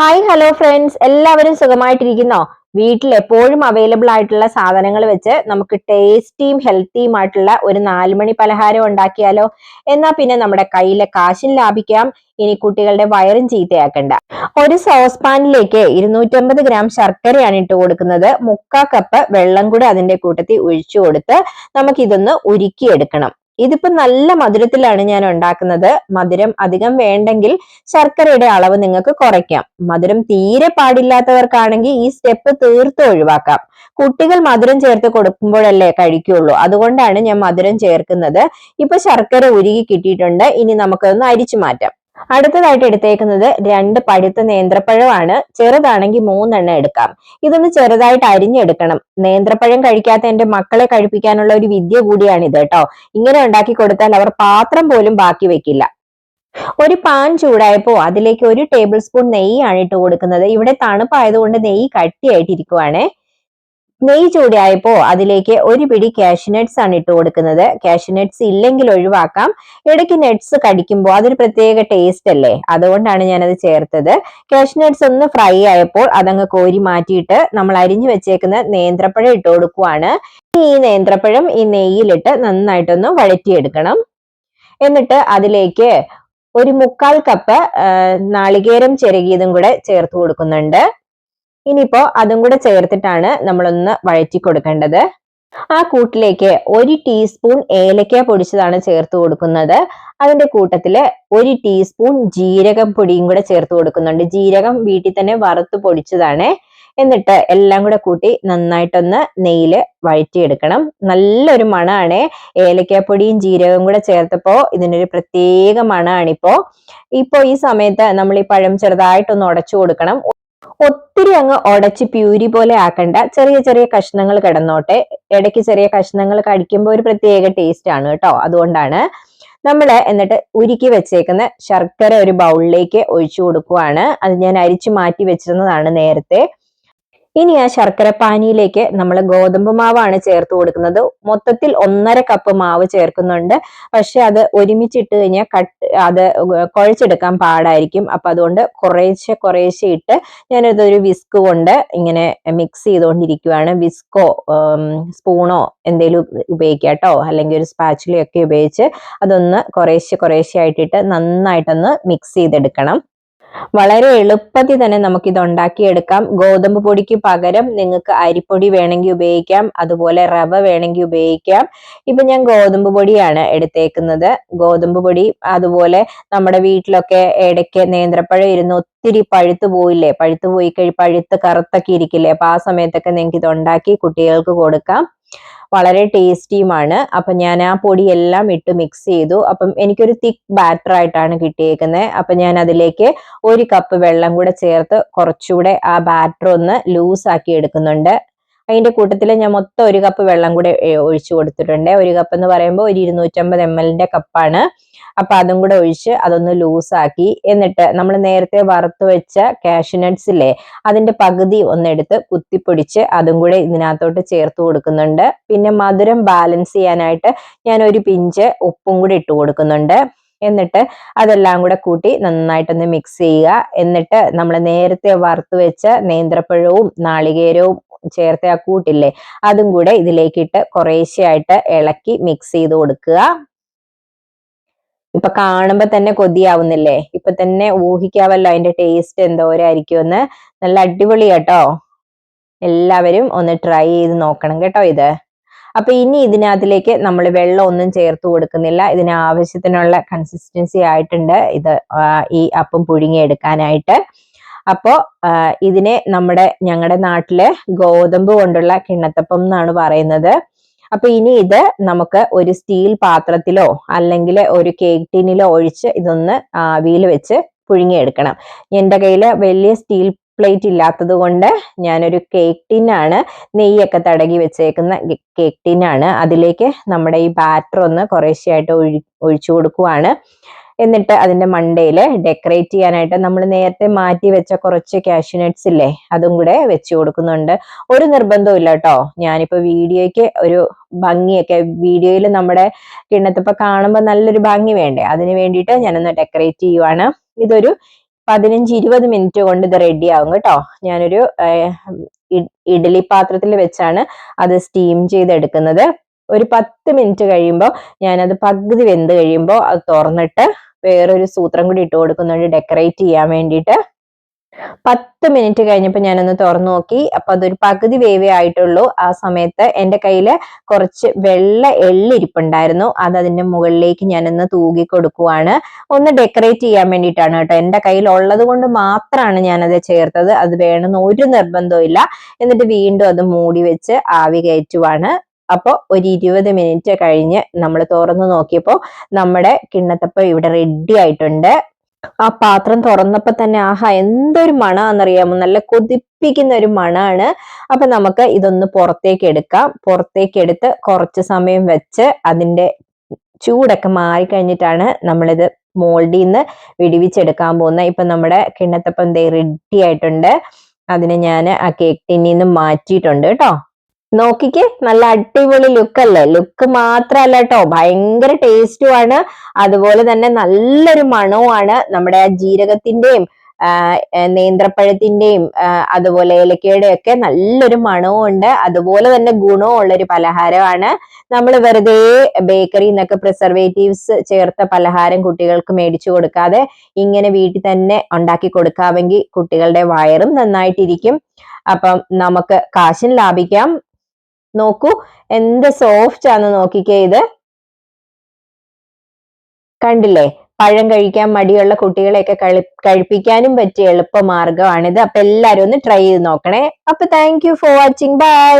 Hi hello friends എല്ലാവരും സുഖമായിട്ടിരിക്കുന്നോ? വീട്ടിൽ എപ്പോഴും അവൈലബിൾ ആയിട്ടുള്ള സാധനങ്ങൾ വെച്ച് നമുക്ക് ടേസ്റ്റിയും ഹെൽത്തിയും ആയിട്ടുള്ള ഒരു നാലുമണി പലഹാരം ഉണ്ടാക്കിയാലോ? എന്നാ പിന്നെ നമ്മുടെ കയ്യിലെ കാശും ലാഭിക്കാം. ഇനി കുട്ടികളുടെ വയറും ചീത്തയാക്കണ്ട. ഒരു സോസ് പാനിലേക്ക് ഇരുന്നൂറ്റമ്പത് ഗ്രാം ശർക്കരയാണ് ഇട്ട് കൊടുക്കുന്നത്. മുക്കാ കപ്പ് വെള്ളം കൂടെ അതിന്റെ കൂട്ടത്തിൽ ഒഴിച്ചു കൊടുത്ത് നമുക്കിതൊന്ന് ഉരുക്കിയെടുക്കണം. ഇതിപ്പോ നല്ല മധുരത്തിലാണ് ഞാൻ ഉണ്ടാക്കുന്നത്. മധുരം അധികം വേണ്ടെങ്കിൽ ശർക്കരയുടെ അളവ് നിങ്ങൾക്ക് കുറയ്ക്കാം. മധുരം തീരെ പാടില്ലാത്തവർക്കാണെങ്കിൽ ഈ സ്റ്റെപ്പ് തീർത്തും ഒഴിവാക്കാം. കുട്ടികൾ മധുരം ചേർത്ത് കൊടുക്കുമ്പോഴല്ലേ കഴിക്കുള്ളൂ. അതുകൊണ്ടാണ് ഞാൻ മധുരം ചേർക്കുന്നത്. ഇപ്പൊ ശർക്കര ഉരുകി കിട്ടിയിട്ടുണ്ട്. ഇനി നമുക്കൊന്ന് അരിച്ചു മാറ്റാം. അടുത്തതായിട്ട് എടുത്തേക്കുന്നത് രണ്ട് പഴുത്ത നേന്ത്രപ്പഴമാണ്. ചെറുതാണെങ്കിൽ മൂന്നെണ്ണം എടുക്കാം. ഇതൊന്ന് ചെറുതായിട്ട് അരിഞ്ഞെടുക്കണം. നേന്ത്രപ്പഴം കഴിക്കാത്ത എന്റെ മക്കളെ കഴിപ്പിക്കാനുള്ള ഒരു വിദ്യ കൂടിയാണ് ഇത് കേട്ടോ. ഇങ്ങനെ ഉണ്ടാക്കി കൊടുത്താൽ അവർ പാത്രം പോലും ബാക്കി വെക്കില്ല. ഒരു പാൻ ചൂടായപ്പോ അതിലേക്ക് ഒരു ടേബിൾ സ്പൂൺ നെയ്യാണ് ഇട്ട് കൊടുക്കുന്നത്. ഇവിടെ തണുപ്പായതുകൊണ്ട് നെയ്യ് കട്ടിയായിട്ടിരിക്കുവാണേ. നെയ്യ് ചൂടായപ്പോ അതിലേക്ക് ഒരു പിടി കാഷ്നട്ട്സ് ആണ് ഇട്ട് കൊടുക്കുന്നത്. കാഷ്നട്ട്സ് ഇല്ലെങ്കിൽ ഒഴിവാക്കാം. ഇടയ്ക്ക് നട്ട്സ് കടിക്കുമ്പോൾ അതൊരു പ്രത്യേക ടേസ്റ്റ് അല്ലേ? അതുകൊണ്ടാണ് ഞാനത് ചേർത്തത്. കാഷ്നട്ട്സ് ഒന്ന് ഫ്രൈ ആയപ്പോൾ അതങ്ങ് കോരി മാറ്റിയിട്ട് നമ്മൾ അരിഞ്ഞു വെച്ചേക്കുന്ന നേന്ത്രപ്പഴം ഇട്ട് കൊടുക്കുവാണ്. ഈ നേന്ത്രപ്പഴം ഈ നെയ്യിലിട്ട് നന്നായിട്ടൊന്ന് വഴറ്റിയെടുക്കണം. എന്നിട്ട് അതിലേക്ക് ഒരു മുക്കാൽ കപ്പ് നാളികേരം ചിരകിയതും കൂടെ ചേർത്ത് കൊടുക്കുന്നുണ്ട്. ഇനിയിപ്പോ അതും കൂടെ ചേർത്തിട്ടാണ് നമ്മളൊന്ന് വഴറ്റി കൊടുക്കേണ്ടത്. ആ കൂട്ടിലേക്ക് ഒരു ടീസ്പൂൺ ഏലക്ക പൊടിച്ചതാണ് ചേർത്ത് കൊടുക്കുന്നത്. അതിന്റെ കൂട്ടത്തിൽ ഒരു ടീസ്പൂൺ ജീരകം പൊടിയും കൂടെ ചേർത്ത് കൊടുക്കുന്നുണ്ട്. ജീരകം വീട്ടിൽ തന്നെ വറുത്ത് പൊടിച്ചതാണ്. എന്നിട്ട് എല്ലാം കൂടെ കൂട്ടി നന്നായിട്ടൊന്ന് നെയ്യിൽ വഴറ്റിയെടുക്കണം. നല്ലൊരു മണമാണ് ഏലക്കാപ്പൊടിയും ജീരകവും കൂടെ ചേർത്തപ്പോ ഇതിനൊരു പ്രത്യേക മണമാണിപ്പോ ഇപ്പോ ഈ സമയത്ത് നമ്മൾ ഈ പഴം ചെറുതായിട്ടൊന്ന് ഉടച്ചു കൊടുക്കണം. ഒത്തിരി അങ്ങ് ഉടച്ച് പ്യൂരി പോലെ ആക്കണ്ട. ചെറിയ ചെറിയ കഷ്ണങ്ങൾ കിടന്നോട്ടെ. ഇടയ്ക്ക് ചെറിയ കഷ്ണങ്ങൾ കടിക്കുമ്പോൾ ഒരു പ്രത്യേക ടേസ്റ്റ് ആണ് കേട്ടോ. അതുകൊണ്ടാണ് നമ്മൾ എന്നിട്ട് ഉരുക്കി വെച്ചേക്കുന്ന ശർക്കര ഒരു ബൗളിലേക്ക് ഒഴിച്ചു കൊടുക്കുവാണ്. അത് ഞാൻ അരിച്ചു മാറ്റി വെച്ചിരുന്നതാണ് നേരത്തെ. ഇനി ആ ശർക്കര പാനിയിലേക്ക് നമ്മൾ ഗോതമ്പ് മാവാണ് ചേർത്ത് കൊടുക്കുന്നത്. മൊത്തത്തിൽ ഒന്നര കപ്പ് മാവ് ചേർക്കുന്നുണ്ട്. പക്ഷെ അത് ഒരുമിച്ചിട്ട് കഴിഞ്ഞാൽ കട്ട് അത് കുഴച്ചെടുക്കാൻ പാടായിരിക്കും. അപ്പൊ അതുകൊണ്ട് കുറേശ്ശെ കുറേശ്ശെ ഇട്ട് ഞാനതൊരു വിസ്ക് കൊണ്ട് ഇങ്ങനെ മിക്സ് ചെയ്തുകൊണ്ടിരിക്കുവാണ്. വിസ്കോ സ്പൂണോ എന്തെങ്കിലും ഉപയോഗിക്കാം കേട്ടോ. അല്ലെങ്കിൽ ഒരു സ്പാച്ചുലയൊക്കെ ഉപയോഗിച്ച് അതൊന്ന് കുറേശ്ശെ കുറേശ്ശെ ആയിട്ടിട്ട് നന്നായിട്ടൊന്ന് മിക്സ് ചെയ്തെടുക്കണം. വളരെ എളുപ്പത്തിൽ തന്നെ നമുക്ക് ഇത് ഉണ്ടാക്കിയെടുക്കാം. ഗോതമ്പ് പൊടിക്ക് പകരം നിങ്ങൾക്ക് അരിപ്പൊടി വേണമെങ്കിൽ ഉപയോഗിക്കാം. അതുപോലെ റവ വേണമെങ്കിൽ ഉപയോഗിക്കാം. ഇപ്പൊ ഞാൻ ഗോതമ്പ് പൊടിയാണ് എടുത്തേക്കുന്നത്. ഗോതമ്പ് പൊടി അതുപോലെ നമ്മുടെ വീട്ടിലൊക്കെ ഇടയ്ക്ക് നേന്ത്രപ്പഴം ഇരുന്ന് ഒത്തിരി പഴുത്തു പോയില്ലേ? പഴുത്തു പോയി കഴി പഴുത്ത് കറുത്തൊക്കെ ഇരിക്കില്ലേ? അപ്പൊ ആ സമയത്തൊക്കെ നിങ്ങൾക്ക് ഇത് ഉണ്ടാക്കി കുട്ടികൾക്ക് കൊടുക്കാം. വളരെ ടേസ്റ്റിയുമാണ്. അപ്പം ഞാൻ ആ പൊടി എല്ലാം ഇട്ട് മിക്സ് ചെയ്തു. അപ്പം എനിക്കൊരു തിക്ക് ബാറ്റർ ആയിട്ടാണ് കിട്ടിയേക്കുന്നത് അപ്പം ഞാൻ അതിലേക്ക് ഒരു കപ്പ് വെള്ളം കൂടെ ചേർത്ത് കുറച്ചുകൂടെ ആ ബാറ്റർ ഒന്ന് ലൂസാക്കി എടുക്കുന്നുണ്ട്. അതിന്റെ കൂട്ടത്തിൽ ഞാൻ മൊത്തം ഒരു കപ്പ് വെള്ളം കൂടെ ഒഴിച്ചു കൊടുത്തിട്ടുണ്ട്. ഒരു കപ്പ് എന്ന് പറയുമ്പോൾ ഒരു ഇരുന്നൂറ്റമ്പത് എം എല്ലിന്റെ കപ്പാണ് അപ്പൊ അതും കൂടെ ഒഴിച്ച് അതൊന്ന് ലൂസാക്കി. എന്നിട്ട് നമ്മൾ നേരത്തെ വറുത്ത് വെച്ച കാഷ്യൂനട്ട്സ് ഇല്ലേ അതിന്റെ പകുതി ഒന്നെടുത്ത് കുത്തിപ്പൊടിച്ച് അതും കൂടെ ഇതിനകത്തോട്ട് ചേർത്ത് കൊടുക്കുന്നുണ്ട്. പിന്നെ മധുരം ബാലൻസ് ചെയ്യാനായിട്ട് ഞാൻ ഒരു പിഞ്ച് ഉപ്പും കൂടി ഇട്ട് കൊടുക്കുന്നുണ്ട്. എന്നിട്ട് അതെല്ലാം കൂടെ കൂട്ടി നന്നായിട്ടൊന്ന് മിക്സ് ചെയ്യുക. എന്നിട്ട് നമ്മൾ നേരത്തെ വറുത്ത് വെച്ച നേന്ത്രപ്പഴവും നാളികേരവും ചേർത്ത ആ കൂട്ടില്ലേ അതും കൂടെ ഇതിലേക്കിട്ട് കുറേശ്ശെയായിട്ട് ഇളക്കി മിക്സ് ചെയ്ത് കൊടുക്കുക. ഇപ്പൊ കാണുമ്പോ തന്നെ കൊതിയാവുന്നില്ലേ? ഇപ്പൊ തന്നെ ഊഹിക്കാവല്ലോ അതിന്റെ ടേസ്റ്റ് എന്തോരായിരിക്കുമെന്ന്. നല്ല അടിപൊളി കേട്ടോ. എല്ലാവരും ഒന്ന് ട്രൈ ചെയ്ത് നോക്കണം കേട്ടോ ഇത്. അപ്പൊ ഇനി ഇതിനകത്തിലേക്ക് നമ്മൾ വെള്ളം ഒന്നും ചേർത്ത് കൊടുക്കുന്നില്ല. ഇതിന് ആവശ്യത്തിനുള്ള കൺസിസ്റ്റൻസി ആയിട്ടുണ്ട് ഇത് ഈ അപ്പം പുഴുങ്ങിയെടുക്കാനായിട്ട്. അപ്പോ ഇതിനെ നമ്മുടെ ഞങ്ങളുടെ നാട്ടിൽ ഗോതമ്പ് കൊണ്ടുള്ള കിണ്ണത്തപ്പം എന്നാണ് പറയുന്നത്. അപ്പൊ ഇനി ഇത് നമുക്ക് ഒരു സ്റ്റീൽ പാത്രത്തിലോ അല്ലെങ്കിൽ ഒരു കേക്ക് ടീനിലോ ഒഴിച്ച് ഇതൊന്ന് ആവിയിൽ വെച്ച് പുഴുങ്ങിയെടുക്കണം. എന്റെ കയ്യിൽ വലിയ സ്റ്റീൽ പ്ലേറ്റ് ഇല്ലാത്തത് കൊണ്ട് ഞാനൊരു കേക്ക് ടിന്നാണ് നെയ്യൊക്കെ തടകി വെച്ചേക്കുന്ന കേക്ക് ടിന്നാണ് അതിലേക്ക് നമ്മുടെ ഈ ബാറ്റർ ഒന്ന് കുറേശ്ശെയായിട്ട് ഒഴി ഒഴിച്ചു കൊടുക്കുവാണ്. എന്നിട്ട് അതിന്റെ മണ്ടയിൽ ഡെക്കറേറ്റ് ചെയ്യാനായിട്ട് നമ്മൾ നേരത്തെ മാറ്റി വെച്ച കുറച്ച് കാഷ്യൂനട്ട്സ് ഇല്ലേ അതും കൂടെ വെച്ച് കൊടുക്കുന്നുണ്ട്. ഒരു നിർബന്ധവും ഇല്ല കേട്ടോ ഞാനിപ്പോ വീഡിയോയ്ക്ക് ഒരു ഭംഗിയൊക്കെ വീഡിയോയിൽ നമ്മുടെ കിണ്ണത്തപ്പ കാണുമ്പോൾ നല്ലൊരു ഭംഗി വേണ്ടേ? അതിന് വേണ്ടിയിട്ട് ഞാനൊന്ന് ഡെക്കറേറ്റ് ചെയ്യുവാണ്. ഇതൊരു പതിനഞ്ച് ഇരുപത് മിനിറ്റ് കൊണ്ട് ഇത് റെഡി ആവും കേട്ടോ. ഞാനൊരു ഇഡ്ഡലി പാത്രത്തിൽ വെച്ചാണ് അത് സ്റ്റീം ചെയ്തെടുക്കുന്നത്. ഒരു പത്ത് മിനിറ്റ് കഴിയുമ്പോൾ ഞാനത് പകുതി വെന്ത് കഴിയുമ്പോൾ അത് തുറന്നിട്ട് വേറൊരു സൂത്രം കൂടി ഇട്ട് കൊടുക്കുന്നുണ്ട്. ഡെക്കറേറ്റ് ചെയ്യാൻ വേണ്ടിയിട്ട്. പത്ത് മിനിറ്റ് കഴിഞ്ഞപ്പോൾ ഞാനൊന്ന് തുറന്നു നോക്കി. അപ്പൊ അതൊരു പകുതി വേവേ ആയിട്ടുള്ളൂ. ആ സമയത്ത് എന്റെ കയ്യിൽ കുറച്ച് വെള്ള എള്ളിരിപ്പുണ്ടായിരുന്നു. അത് അതിന്റെ മുകളിലേക്ക് ഞാനൊന്ന് തൂകി കൊടുക്കുവാണ്. ഒന്ന് ഡെക്കറേറ്റ് ചെയ്യാൻ വേണ്ടിയിട്ടാണ് കേട്ടോ. എന്റെ കയ്യിൽ ഉള്ളത് കൊണ്ട് മാത്രമാണ് ഞാനത് ചേർത്തത്. അത് വേണമെന്ന് ഒരു നിർബന്ധവും ഇല്ല എന്നിട്ട് വീണ്ടും അത് മൂടി വെച്ച് ആവി കയറ്റുവാണ്. അപ്പോൾ ഒരു ഇരുപത് മിനിറ്റ് കഴിഞ്ഞ് നമ്മൾ തുറന്നു നോക്കിയപ്പോൾ നമ്മുടെ കിണ്ണത്തപ്പം ഇവിടെ റെഡി ആയിട്ടുണ്ട്. ആ പാത്രം തുറന്നപ്പോ തന്നെ ആഹാ എന്തൊരു മണാന്നറിയാമോ? നല്ല കൊതിപ്പിക്കുന്ന ഒരു മണാണ്. അപ്പൊ നമുക്ക് ഇതൊന്ന് പുറത്തേക്ക് എടുക്കാം. പുറത്തേക്ക് എടുത്ത് കുറച്ച് സമയം വെച്ച് അതിന്റെ ചൂടൊക്കെ മാറി മാറിക്കഴിഞ്ഞിട്ടാണ് നമ്മളിത് മോൾഡിൽ നിന്ന് വിടിവിച്ചെടുക്കാൻ പോകുന്നത്. ഇപ്പൊ നമ്മുടെ കിണ്ണത്തപ്പം ദേ റെഡി ആയിട്ടുണ്ട്. അതിനെ ഞാൻ ആ കേക്ക് ടിന്നിൽ മാറ്റിയിട്ടുണ്ട് കേട്ടോ. നോക്കിക്കേ നല്ല അടിപൊളി ലുക്ക് അല്ലേ? ലുക്ക് മാത്രല്ല കേട്ടോ ഭയങ്കര ടേസ്റ്റുമാണ് അതുപോലെ തന്നെ നല്ലൊരു മണവുമാണ് നമ്മുടെ ആ ജീരകത്തിന്റെയും നേന്ത്രപ്പഴത്തിന്റെയും അതുപോലെ ഏലക്കയുടെ ഒക്കെ നല്ലൊരു മണവും ഉണ്ട്. അതുപോലെ തന്നെ ഗുണവും ഉള്ള ഒരു പലഹാരമാണ്. നമ്മൾ വെറുതെ ബേക്കറി എന്നൊക്കെ പ്രിസർവേറ്റീവ്സ് ചേർത്ത പലഹാരം കുട്ടികൾക്ക് മേടിച്ചു കൊടുക്കാതെ ഇങ്ങനെ വീട്ടിൽ തന്നെ ഉണ്ടാക്കി കൊടുക്കാമെങ്കിൽ കുട്ടികളുടെ വയറും നന്നായിട്ടിരിക്കും. അപ്പം നമുക്ക് കാശും ലാഭിക്കാം. നോക്കൂ. എന്ത് സോഫ്റ്റ് ആണെന്ന് നോക്കിക്കേ ഇത്. കണ്ടില്ലേ? പഴം കഴിക്കാൻ മടിയുള്ള കുട്ടികളെയൊക്കെ കളി കഴിപ്പിക്കാനും പറ്റിയ എളുപ്പ മാർഗമാണിത് അപ്പൊ എല്ലാരും ഒന്ന് ട്രൈ ചെയ്ത് നോക്കണേ. അപ്പൊ താങ്ക് ഫോർ വാച്ചിങ് ബൈ